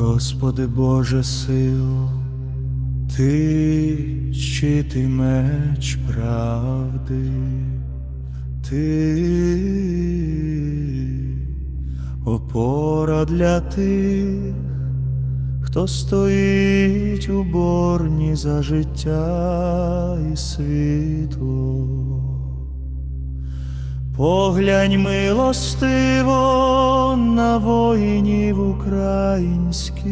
Господи Боже сил, Ти щит і меч правди, Ти опора для тих, хто стоїть у борні за життя і світло. Поглянь милостиво на воїнів українських,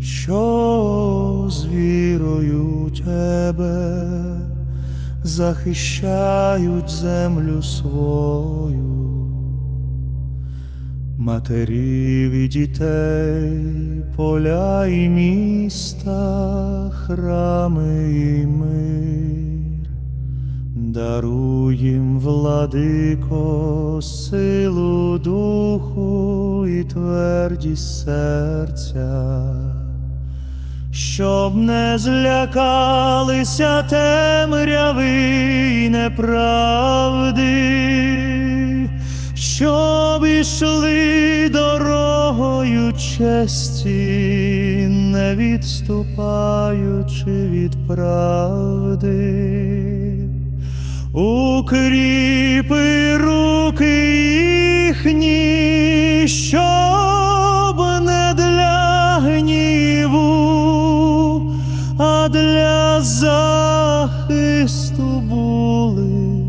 що з вірою тебе захищають землю свою, матерів і дітей, поля і міста, храми і мир. Даруй їм, владико, силу духу і твердість серця, щоб не злякалися темряви й неправди, щоб ішли дорогою честі, не відступаючи від правди. Укріпи руки їхні, щоб не для гніву, а для захисту були,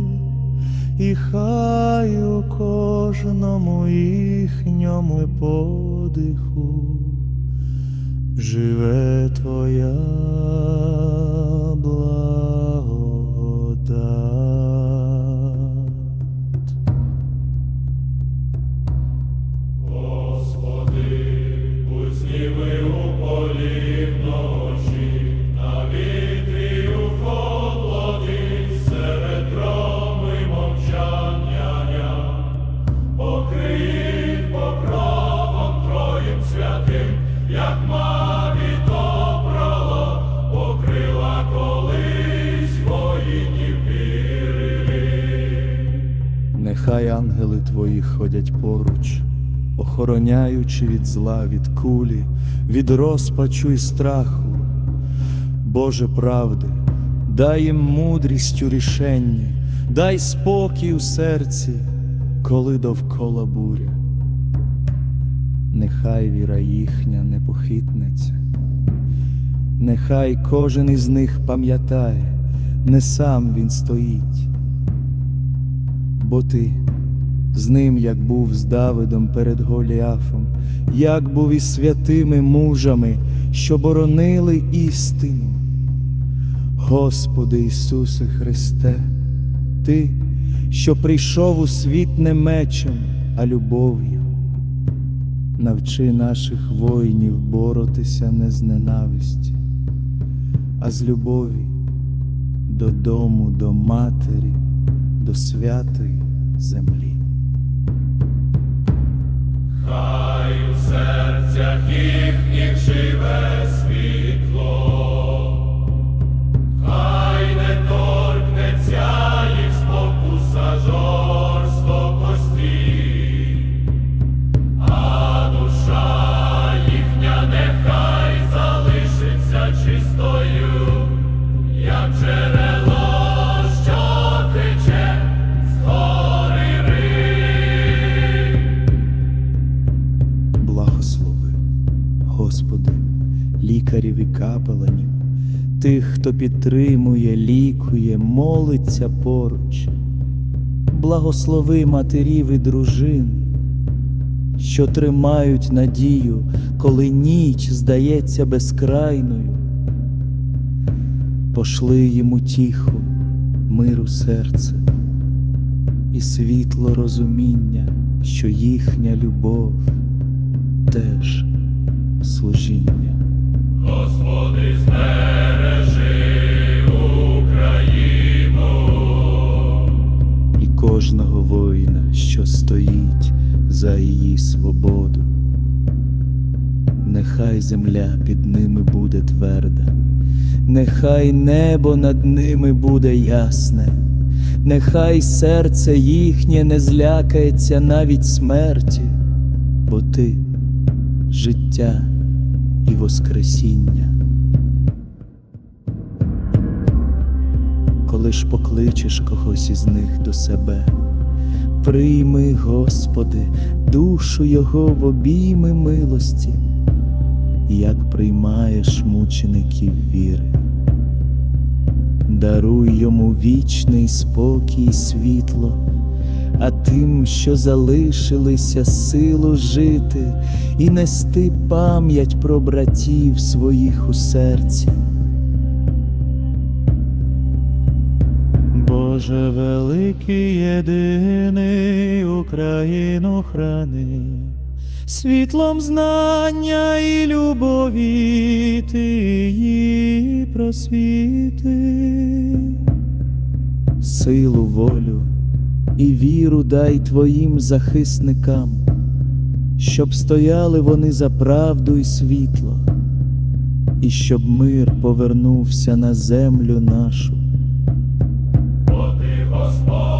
і хай у кожному їхньому подиху живе твоя Нехай ангели твої ходять поруч, охороняючи від зла, від кулі, від розпачу і страху. Боже правди, дай їм мудрість у рішенні, дай спокій у серці, коли довкола буря. Нехай віра їхня не похитнеться, нехай кожен із них пам'ятає, не сам він стоїть бо ти з ним, як був з Давидом перед Голіафом, як був із святими мужами, що боронили істину. Господи Ісусе Христе, Ти, що прийшов у світ не мечем, а любов'ю, навчи наших воїнів боротися не з ненависті, а з любові додому, до матері до святої землі. Хай у серцях їхніх лікарів і капеланів, тих, хто підтримує, лікує, молиться поруч. Благослови матерів і дружин, що тримають надію, коли ніч здається безкрайною. Пошли їм утіху, миру серце і світло розуміння, що їхня любов теж служіння. Господи, збережи Україну, і кожного воїна, що стоїть за її свободу. Нехай земля під ними буде тверда, нехай небо над ними буде ясне, нехай серце їхнє не злякається навіть смерті, бо ти життя і Воскресіння. Коли ж покличеш когось із них до себе, прийми, Господи, душу Його в обійми милості, як приймаєш мучеників віри. Даруй йому вічний спокій і світло, а тим, що залишилися силу жити і нести пам'ять про братів своїх у серці. Боже великий єдиний Україну храни, світлом знання і любові ти її просвіти, силу, волю і віру дай твоїм захисникам, щоб стояли вони за правду і світло, і щоб мир повернувся на землю нашу. Бо ти Господь.